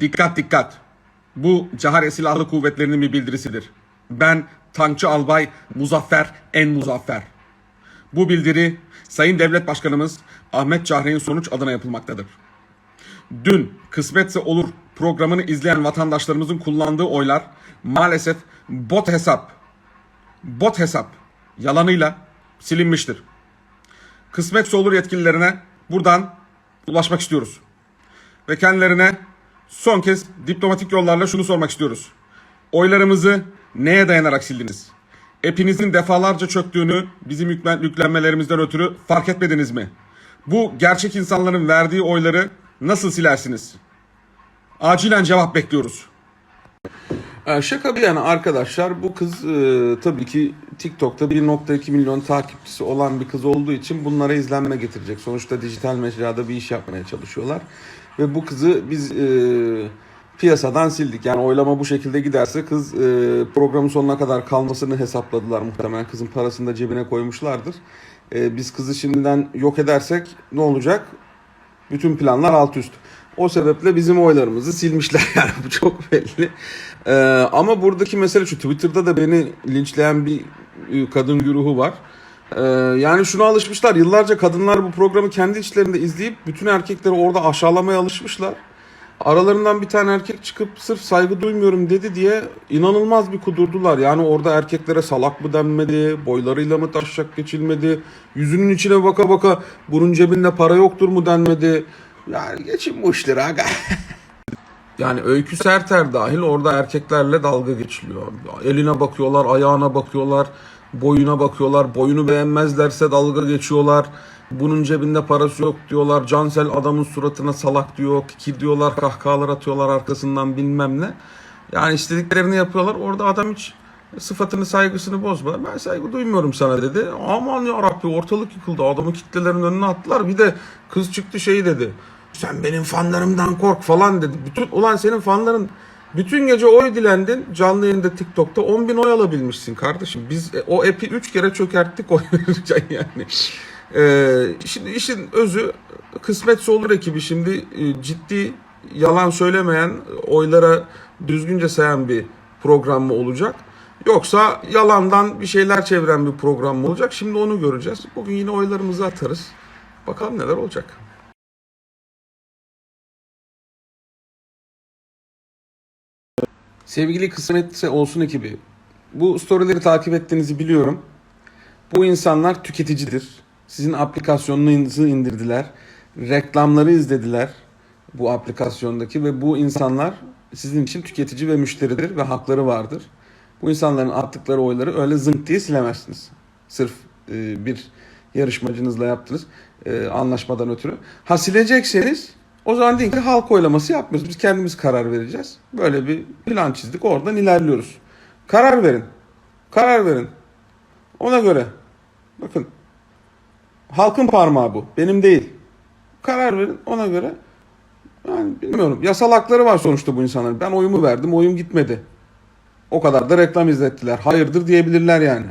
Dikkat dikkat. Bu Cahare Silahlı Kuvvetleri'nin bir bildirisidir. Ben Tankçı Albay Muzaffer En Muzaffer. Bu bildiri Sayın Devlet Başkanımız Ahmet Cahre'nin sonuç adına yapılmaktadır. Dün Kısmetse Olur programını izleyen vatandaşlarımızın kullandığı oylar maalesef bot hesap, bot hesap yalanıyla silinmiştir. Kısmetse Olur yetkililerine buradan ulaşmak istiyoruz. Ve kendilerine son kez diplomatik yollarla şunu sormak istiyoruz. Oylarımızı neye dayanarak sildiniz? Epinizin defalarca çöktüğünü bizim yüklen- yüklenmelerimizden ötürü fark etmediniz mi? Bu gerçek insanların verdiği oyları nasıl silersiniz? Acilen cevap bekliyoruz. Ee, Şaka bir yana arkadaşlar bu kız e, tabii ki TikTok'ta 1.2 milyon takipçisi olan bir kız olduğu için bunlara izlenme getirecek. Sonuçta dijital mecrada bir iş yapmaya çalışıyorlar. Ve bu kızı biz e, piyasadan sildik. Yani oylama bu şekilde giderse kız e, programın sonuna kadar kalmasını hesapladılar muhtemelen. Kızın parasını da cebine koymuşlardır. E, biz kızı şimdiden yok edersek ne olacak? Bütün planlar alt üst. O sebeple bizim oylarımızı silmişler yani bu çok belli. Ee, ama buradaki mesele şu Twitter'da da beni linçleyen bir kadın güruhu var. Ee, yani şuna alışmışlar. Yıllarca kadınlar bu programı kendi içlerinde izleyip bütün erkekleri orada aşağılamaya alışmışlar. Aralarından bir tane erkek çıkıp sırf saygı duymuyorum dedi diye inanılmaz bir kudurdular. Yani orada erkeklere salak mı denmedi, boylarıyla mı taşacak geçilmedi, yüzünün içine baka baka bunun cebinde para yoktur mu denmedi. Yani geçin bu işleri aga. Yani Öykü Serter dahil orada erkeklerle dalga geçiliyor. Eline bakıyorlar, ayağına bakıyorlar, boyuna bakıyorlar. Boyunu beğenmezlerse dalga geçiyorlar. Bunun cebinde parası yok diyorlar. Cansel adamın suratına salak diyor. Kiki diyorlar, kahkahalar atıyorlar arkasından bilmem ne. Yani istediklerini yapıyorlar. Orada adam hiç sıfatını saygısını bozma. Ben saygı duymuyorum sana dedi. Aman ya Rabbi ortalık yıkıldı. Adamı kitlelerin önüne attılar. Bir de kız çıktı şey dedi. Sen benim fanlarımdan kork falan dedi. Bütün ulan senin fanların bütün gece oy dilendin. Canlı yayında TikTok'ta 10 bin oy alabilmişsin kardeşim. Biz e, o epi 3 kere çökerttik oy verirken yani. Ee, şimdi işin özü kısmetse olur ekibi şimdi e, ciddi yalan söylemeyen oylara düzgünce sayan bir program mı olacak? Yoksa yalandan bir şeyler çeviren bir program mı olacak? Şimdi onu göreceğiz. Bugün yine oylarımızı atarız. Bakalım neler olacak. Sevgili kısmetse olsun ekibi. Bu storyleri takip ettiğinizi biliyorum. Bu insanlar tüketicidir. Sizin aplikasyonunuzu indirdiler. Reklamları izlediler bu aplikasyondaki ve bu insanlar sizin için tüketici ve müşteridir ve hakları vardır. Bu insanların attıkları oyları öyle zınk diye silemezsiniz. Sırf e, bir yarışmacınızla yaptınız e, anlaşmadan ötürü. Ha silecekseniz o zaman deyin ki halk oylaması yapmıyoruz. Biz kendimiz karar vereceğiz. Böyle bir plan çizdik. Oradan ilerliyoruz. Karar verin. Karar verin. Ona göre. Bakın. Halkın parmağı bu. Benim değil. Karar verin. Ona göre. Yani bilmiyorum. Yasal hakları var sonuçta bu insanların. Ben oyumu verdim. Oyum gitmedi. O kadar da reklam izlettiler. Hayırdır diyebilirler yani.